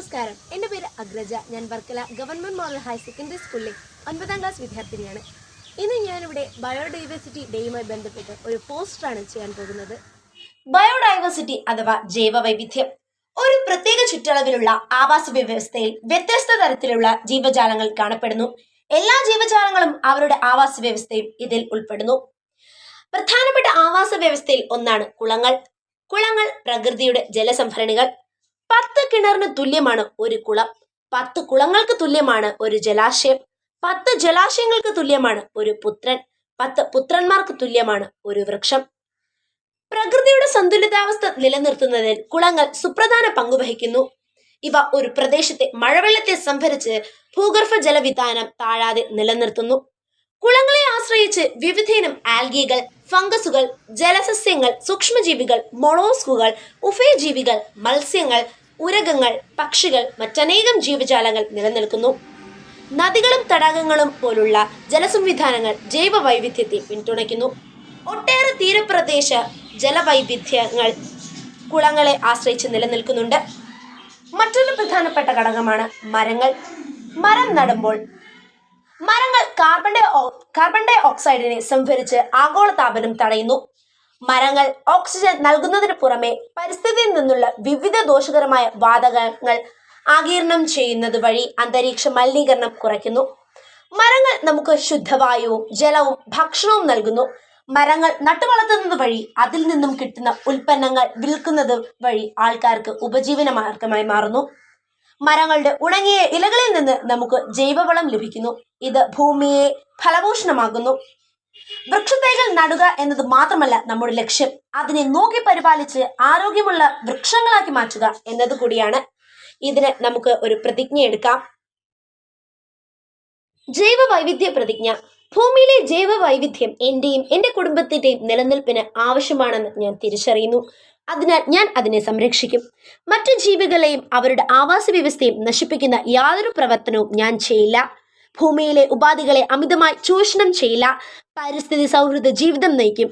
നമസ്കാരം. എന്റെ പേര് അഗ്രജ. ഞാൻ Varkala government model higher secondary സ്കൂളിലെ ഒൻപതാം ക്ലാസ് വിദ്യാർത്ഥിനിയാണ്. ഇന്ന് ഞാനിവിടെ ബയോഡൈവേഴ്സിറ്റി ഡേയുമായി ബന്ധപ്പെട്ട് ഒരു പോസ്റ്ററാണ് ചെയ്യാൻ പോകുന്നത്. ബയോഡൈവേഴ്സിറ്റി അഥവാ ജൈവവൈവിധ്യം. ഒരു പ്രത്യേക ചുറ്റളവിലുള്ള ആവാസ വ്യവസ്ഥയിൽ വ്യത്യസ്ത തരത്തിലുള്ള ജീവജാലങ്ങൾ കാണപ്പെടുന്നു. എല്ലാ ജീവജാലങ്ങളും അവരുടെ ആവാസ വ്യവസ്ഥയും ഇതിൽ ഉൾപ്പെടുന്നു. പ്രധാനപ്പെട്ട ആവാസ വ്യവസ്ഥയിൽ ഒന്നാണ് കുളങ്ങൾ. കുളങ്ങൾ പ്രകൃതിയുടെ ജലസംഭരണികൾ. പത്ത് കിണറിന് തുല്യമാണ് ഒരു കുളം. പത്ത് കുളങ്ങൾക്ക് തുല്യമാണ് ഒരു ജലാശയം. പത്ത് ജലാശയങ്ങൾക്ക് തുല്യമാണ് ഒരു പുത്രൻ. പത്ത് പുത്രന്മാർക്ക് തുല്യമാണ് ഒരു വൃക്ഷം. പ്രകൃതിയുടെ സന്തുലിതാവസ്ഥ നിലനിർത്തുന്നതിൽ കുളങ്ങൾ സുപ്രധാന പങ്കുവഹിക്കുന്നു ഇവ ഒരു പ്രദേശത്തെ മഴവെള്ളത്തെ സംഭരിച്ച് ഭൂഗർഭ ജലവിധാനം താഴാതെ നിലനിർത്തുന്നു. കുളങ്ങളെ ആശ്രയിച്ച് വിവിധയിനം ആൽഗികൾ ഫംഗസുകൾ ജലസസ്യങ്ങൾ സൂക്ഷ്മജീവികൾ മൊളോസ്കുകൾ ഉഭയജീവികൾ മത്സ്യങ്ങൾ ഉരകങ്ങൾ പക്ഷികൾ മറ്റനേകം ജീവജാലങ്ങൾ നിലനിൽക്കുന്നു. നദികളും തടാകങ്ങളും പോലുള്ള ജലസംവിധാനങ്ങൾ ജൈവ വൈവിധ്യത്തെ പിന്തുണയ്ക്കുന്നു. ഒട്ടേറെ തീരപ്രദേശ ജലവൈവിധ്യങ്ങൾ കുളങ്ങളെ ആശ്രയിച്ച് നിലനിൽക്കുന്നുണ്ട്. മറ്റൊരു പ്രധാനപ്പെട്ട ഘടകമാണ് മരങ്ങൾ. മരം നടുമ്പോൾ മരങ്ങൾ കാർബൺ ഡൈ കാർബൺ ഡൈ ഓക്സൈഡിനെ സംഭരിച്ച് ആഗോളതാപനം തടയുന്നു. മരങ്ങൾ ഓക്സിജൻ നൽകുന്നതിന് പുറമെ പരിസ്ഥിതിയിൽ നിന്നുള്ള വിവിധ ദോഷകരമായ വാതകങ്ങൾ ആകീർണം ചെയ്യുന്നത് വഴി അന്തരീക്ഷ മലിനീകരണം കുറയ്ക്കുന്നു. മരങ്ങൾ നമുക്ക് ശുദ്ധവായുവും ജലവും ഭക്ഷണവും നൽകുന്നു. മരങ്ങൾ നട്ടുവളർത്തുന്നത് വഴി അതിൽ നിന്നും കിട്ടുന്ന ഉൽപ്പന്നങ്ങൾ വിൽക്കുന്നത് വഴി ആൾക്കാർക്ക് ഉപജീവന മാർഗമായി മാറുന്നു. മരങ്ങളുടെ ഉണങ്ങിയ ഇലകളിൽ നിന്ന് നമുക്ക് ജൈവവളം ലഭിക്കുന്നു. ഇത് ഭൂമിയെ ഫലഭൂഷണമാകുന്നു വൃക്ഷത്തൈകൾ നടുക എന്നത് മാത്രമല്ല നമ്മുടെ ലക്ഷ്യം. അതിനെ നോക്കി പരിപാലിച്ച് ആരോഗ്യമുള്ള വൃക്ഷങ്ങളാക്കി മാറ്റുക എന്നത് കൂടിയാണ്. ഇതിന് നമുക്ക് ഒരു പ്രതിജ്ഞ എടുക്കാം. ജൈവ വൈവിധ്യ പ്രതിജ്ഞ. ഭൂമിയിലെ ജൈവ വൈവിധ്യം എന്റെയും എന്റെ കുടുംബത്തിന്റെയും നിലനിൽപ്പിന് ആവശ്യമാണെന്ന് ഞാൻ തിരിച്ചറിയുന്നു. അതിനാൽ ഞാൻ അതിനെ സംരക്ഷിക്കും. മറ്റു ജീവികളെയും അവരുടെ ആവാസ വ്യവസ്ഥയും നശിപ്പിക്കുന്ന യാതൊരു പ്രവർത്തനവും ഞാൻ ചെയ്യില്ല. ഭൂമിയിലെ ഉപാധികളെ അമിതമായി ചൂഷണം ചെയ്യില്ല. പരിസ്ഥിതി സൗഹൃദ ജീവിതം നയിക്കും.